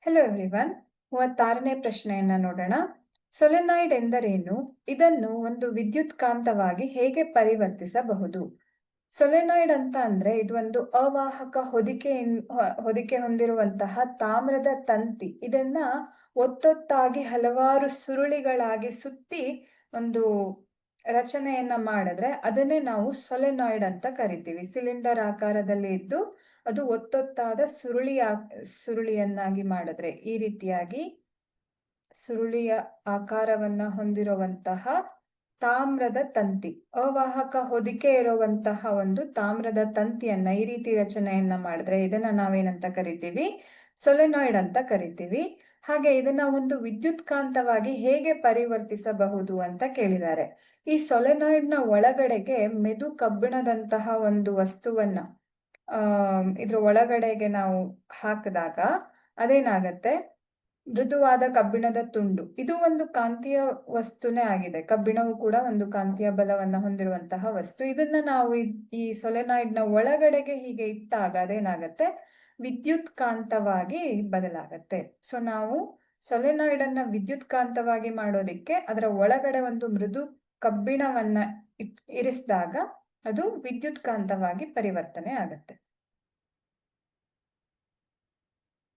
Hello everyone ಮೂವತ್ತಾರನೇ ಪ್ರಶ್ನೆಯನ್ನ ನೋಡೋಣ. ಸೊಲೆನಾಯ್ಡ್ ಎಂದರೇನು? ಇದನ್ನು ಒಂದು ವಿದ್ಯುತ್ ಕಾಂತವಾಗಿ ಹೇಗೆ ಪರಿವರ್ತಿಸಬಹುದು? ಸೊಲೆನಾಯ್ಡ್ ಅಂತ ಅಂದ್ರೆ ಇದು ಒಂದು ಅವಾಹಕ ಹೊದಿಕೆ ಹೊದಿಕೆ ಹೊಂದಿರುವಂತಹ ತಾಮ್ರದ ತಂತಿ. ಇದನ್ನ ಒತ್ತೊತ್ತಾಗಿ ಹಲವಾರು ಸುರುಳಿಗಳಾಗಿ ಸುತ್ತಿ ಒಂದು ರಚನೆಯನ್ನ ಮಾಡಿದ್ರೆ ಅದನ್ನೇ ನಾವು ಸೊಲೆನಾಯ್ಡ್ ಅಂತ ಕರಿತೀವಿ. ಸಿಲಿಂಡರ್ ಆಕಾರದಲ್ಲಿ ಇದ್ದು ಅದು ಒತ್ತೊತ್ತಾದ ಸುರುಳಿ ಸುರುಳಿಯನ್ನಾಗಿ ಮಾಡಿದ್ರೆ ಈ ರೀತಿಯಾಗಿ ಸುರುಳಿಯ ಆಕಾರವನ್ನ ಹೊಂದಿರುವಂತಹ ತಾಮ್ರದ ತಂತಿ, ಅವಾಹಕ ಹೊದಿಕೆ ಇರುವಂತಹ ಒಂದು ತಾಮ್ರದ ತಂತಿಯನ್ನ ಈ ರೀತಿ ರಚನೆಯನ್ನ ಮಾಡಿದ್ರೆ ಇದನ್ನ ನಾವೇನಂತ ಕರಿತೀವಿ? ಸೊಲೆನಾಯ್ಡ್ ಅಂತ ಕರಿತೀವಿ. ಹಾಗೆ ಇದನ್ನ ಒಂದು ವಿದ್ಯುತ್ಕಾಂತವಾಗಿ ಹೇಗೆ ಪರಿವರ್ತಿಸಬಹುದು ಅಂತ ಕೇಳಿದ್ದಾರೆ. ಈ ಸೊಲೆನಾಯ್ಡ್ನ ಒಳಗಡೆಗೆ ಮೆದು ಕಬ್ಬಿಣದಂತಹ ಒಂದು ವಸ್ತುವನ್ನ ಇದ್ರ ಒಳಗಡೆಗೆ ನಾವು ಹಾಕಿದಾಗ ಅದೇನಾಗತ್ತೆ? ಮೃದುವಾದ ಕಬ್ಬಿಣದ ತುಂಡು. ಇದು ಒಂದು ಕಾಂತೀಯ ವಸ್ತುನೇ ಆಗಿದೆ. ಕಬ್ಬಿಣವು ಕೂಡ ಒಂದು ಕಾಂತೀಯ ಬಲವನ್ನ ಹೊಂದಿರುವಂತಹ ವಸ್ತು. ಇದನ್ನ ನಾವು ಈ ಸೊಲೆನಾಯ್ಡ್ನ ಒಳಗಡೆಗೆ ಹೀಗೆ ಇಟ್ಟಾಗ ಅದೇನಾಗತ್ತೆ? ವಿದ್ಯುತ್ ಕಾಂತವಾಗಿ ಬದಲಾಗತ್ತೆ. ಸೊ ನಾವು ಸೊಲೆನಾಯ್ಡ್ ಅನ್ನ ವಿದ್ಯುತ್ ಕಾಂತವಾಗಿ ಮಾಡೋದಿಕ್ಕೆ ಅದರ ಒಳಗಡೆ ಒಂದು ಮೃದು ಕಬ್ಬಿಣವನ್ನ ಇರಿಸಿದಾಗ ಅದು ವಿದ್ಯುತ್ ಕಾಂತವಾಗಿ ಪರಿವರ್ತನೆ ಆಗತ್ತೆ.